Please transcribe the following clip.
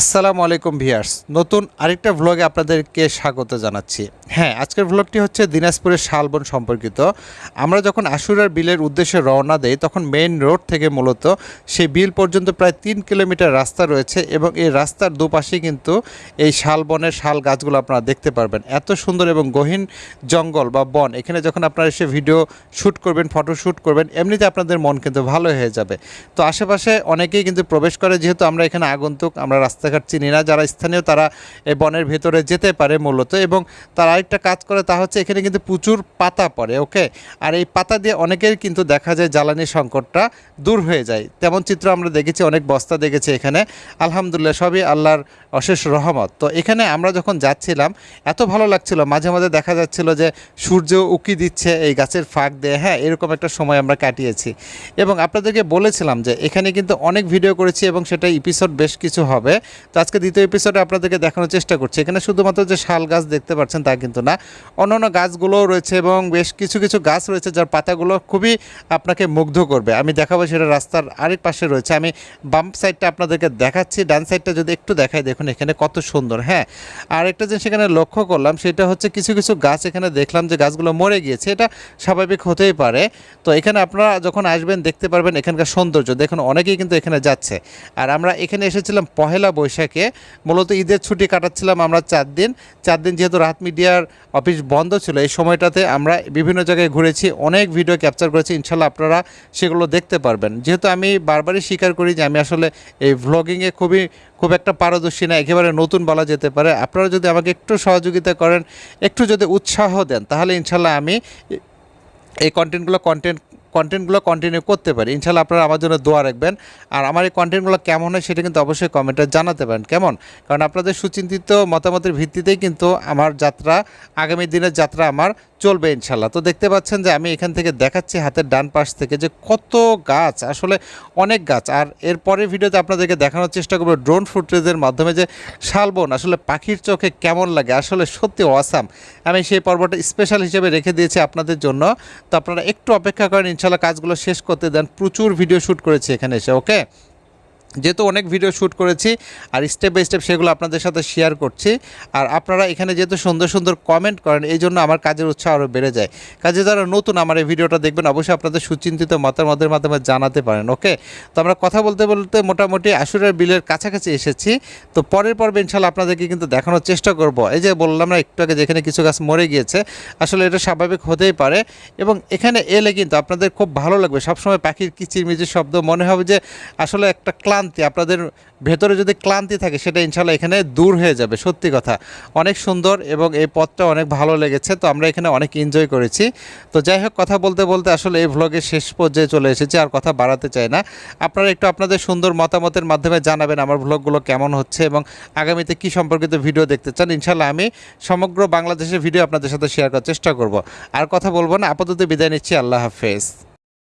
আসসালামু আলাইকুম ভিয়ার্স নতুন আরেকটা ভ্লগে আপনাদেরকে স্বাগত জানাচ্ছি। হ্যাঁ আজকের ভ্লগটি হচ্ছে দিনাজপুরের শালবন সম্পর্কিত। আমরা যখন আশুরার বিলের উদ্দেশ্যে রওনা দেই, তখন মেইন রোড থেকে মূলত সেই বিল পর্যন্ত প্রায় তিন কিলোমিটার রাস্তা রয়েছে এবং এই রাস্তার দুপাশেই কিন্তু এই শালবনের শাল গাছগুলো আপনারা দেখতে পারবেন। এত সুন্দর এবং গহীন জঙ্গল বা বন, এখানে যখন আপনারা এসে ভিডিও শ্যুট করবেন ফটো শ্যুট করবেন, এমনিতে আপনাদের মন কিন্তু ভালো হয়ে যাবে। তো আশেপাশে অনেকেই কিন্তু প্রবেশ করে, যেহেতু আমরা এখানে আগন্তুক, আমরা রাস্তাঘাট চিনি না, যারা স্থানীয় তারা এই বনের ভেতরে যেতে পারে মূলত এবং তারা আরেকটা কাজ করে তা হচ্ছে এখানে কিন্তু প্রচুর পাতা পড়ে, ওকে? আর এই পাতা দিয়ে অনেকের কিন্তু দেখা যায় জ্বালানি সংকটটা দূর হয়ে যায়। তেমন চিত্র আমরা দেখেছি, অনেক বস্তা দেখেছি এখানে। আলহামদুলিল্লাহ, সবই আল্লাহর অশেষ রহমত। তো এখানে আমরা যখন যাচ্ছিলাম, এত ভালো লাগছিল। মাঝে মাঝে দেখা যাচ্ছিল যে সূর্য উকি দিচ্ছে এই গাছের ফাঁক দিয়ে। হ্যাঁ এরকম একটা সময় আমরা কাটিয়েছি। এবং আপনাদেরকে বলেছিলাম যে এখানে কিন্তু অনেক ভিডিও করেছি এবং সেটা এপিসোড বেশ কিছু হবে। তো আজকে দ্বিতীয় এপিসোডে আপনাদেরকে দেখানোর চেষ্টা করছি। এখানে শুধুমাত্র যে শাল গাছ দেখতে পাচ্ছেন তা কিন্তু না, অন্যান্য গাছগুলোও রয়েছে এবং বেশ কিছু কিছু গাছ রয়েছে যার পাতাগুলো খুবই আপনাকে মুগ্ধ করবে। আমি দেখাবো সেটা রাস্তার আরেক পাশে রয়েছে। আমি বাম সাইডটা আপনাদেরকে দেখাচ্ছি, ডান সাইডটা যদি একটু দেখাই, দেখুন এখানে কত সুন্দর হ্যাঁ। আর একটা জিনিস এখানে লক্ষ্য করলাম, সেটা হচ্ছে কিছু কিছু গাছ এখানে দেখলাম যে গাছগুলো মরে গিয়েছে, এটা স্বাভাবিক হতেই পারে। তো এখানে আপনারা যখন আসবেন, দেখতে পারবেন এখানকার সৌন্দর্য। দেখুন, অনেকেই কিন্তু এখানে যাচ্ছে। আর আমরা এখানে এসেছিলাম পহেলা মূলত ঈদের ছুটি কাটাচ্ছিলাম আমরা চার দিন। চার দিন যেহেতু রাত মিডিয়ার অফিস বন্ধ ছিল, এই সময়টাতে আমরা বিভিন্ন জায়গায় ঘুরেছি, অনেক ভিডিও ক্যাপচার করেছি। ইনশাল্লাহ আপনারা সেগুলো দেখতে পারবেন। যেহেতু আমি বারবারই স্বীকার করি যে আমি আসলে এই ভ্লগিংয়ে খুবই, খুব একটা পারদর্শী না, একেবারে নতুন বলা যেতে পারে। আপনারা যদি আমাকে একটু সহযোগিতা করেন, একটু যদি উৎসাহ দেন, তাহলে ইনশাল্লাহ আমি এই কন্টেন্টগুলো কন্টেন্ট কন্টেন্টগুলো কন্টিনিউ করতে পারি। ইনশাল্লাহ আপনারা আমার জন্য দোয়া রাখবেন। আর আমার এই কন্টেন্টগুলো কেমন হয় সেটা কিন্তু অবশ্যই কমেন্টে জানাতে পারেন। কেমন? কারণ আপনাদের সুচিন্তিত মতামতের ভিত্তিতেই কিন্তু আমার যাত্রা, আগামী দিনের যাত্রা আমার চলবে ইনশাল্লাহ। তো দেখতে পাচ্ছেন যে আমি এখান থেকে দেখাচ্ছি হাতের ডান পাশ থেকে যে কত গাছ, আসলে অনেক গাছ। আর এর পরের ভিডিওতে আপনাদেরকে দেখানোর চেষ্টা করব ড্রোন ফুটেজের মাধ্যমে যে শালবন, আসলে পাখির চোখে কেমন লাগে, আসলে সত্যি অসাম আমি সেই পর্বটা স্পেশাল হিসেবে রেখে দিয়েছি আপনাদের জন্য। তো আপনারা একটু অপেক্ষা করেন, ইনশাল্লাহ কাজগুলো শেষ করতে দেন। প্রচুর ভিডিও শ্যুট করেছি এখানে এসে ওকে যেহেতু অনেক ভিডিও শ্যুট করেছি, আর স্টেপ বাই স্টেপ সেগুলো আপনাদের সাথে শেয়ার করছি। আর আপনারা এখানে যেহেতু সুন্দর সুন্দর কমেন্ট করেন, এই জন্য আমার কাজের উৎসাহ আরও বেড়ে যায়। কাজে যারা নতুন আমার এই ভিডিওটা দেখবেন, অবশ্যই আপনাদের সুচিন্তিত মতামতের মাধ্যমে জানাতে পারেন ওকে তো আমরা কথা বলতে বলতে মোটামুটি আশুরের বিলের কাছাকাছি এসেছি। তো পরের পর্বে ইনশাল্লাহ আপনাদেরকে কিন্তু দেখানোর চেষ্টা করব। এই যে বললাম না, একটু আগে যেখানে কিছু গাছ মরে গিয়েছে, আসলে এটা স্বাভাবিক হতেই পারে। এবং এখানে এলে কিন্তু আপনাদের খুব ভালো লাগবে। সবসময় পাখির কিচিরমিচির শব্দ, মনে হবে যে আসলে একটা ক্লান্তি, আপনাদের ভেতরে যদি ক্লান্তি থাকে, সেটা ইনশাল্লাহ এখানে দূর হয়ে যাবে, সত্যি কথা। অনেক সুন্দর এবং এই পথটা অনেক ভালো লেগেছে, তো আমরা এখানে অনেক এনজয় করেছি। তো যাই হোক, কথা বলতে বলতে আসলে এই ভ্লগের শেষ পর্যায়ে চলে এসেছি, আর কথা বাড়াতে চাই না। আপনারা একটু আপনাদের সুন্দর মতামতের মাধ্যমে জানাবেন আমার ভ্লগগুলো কেমন হচ্ছে এবং আগামীতে কি সম্পর্কিত ভিডিও দেখতে চান। ইনশাল্লাহ আমি সমগ্র বাংলাদেশের ভিডিও আপনাদের সাথে শেয়ার করার চেষ্টা করব। আর কথা বলব না, আপাতত বিদায় নিচ্ছি, আল্লাহ হাফেজ।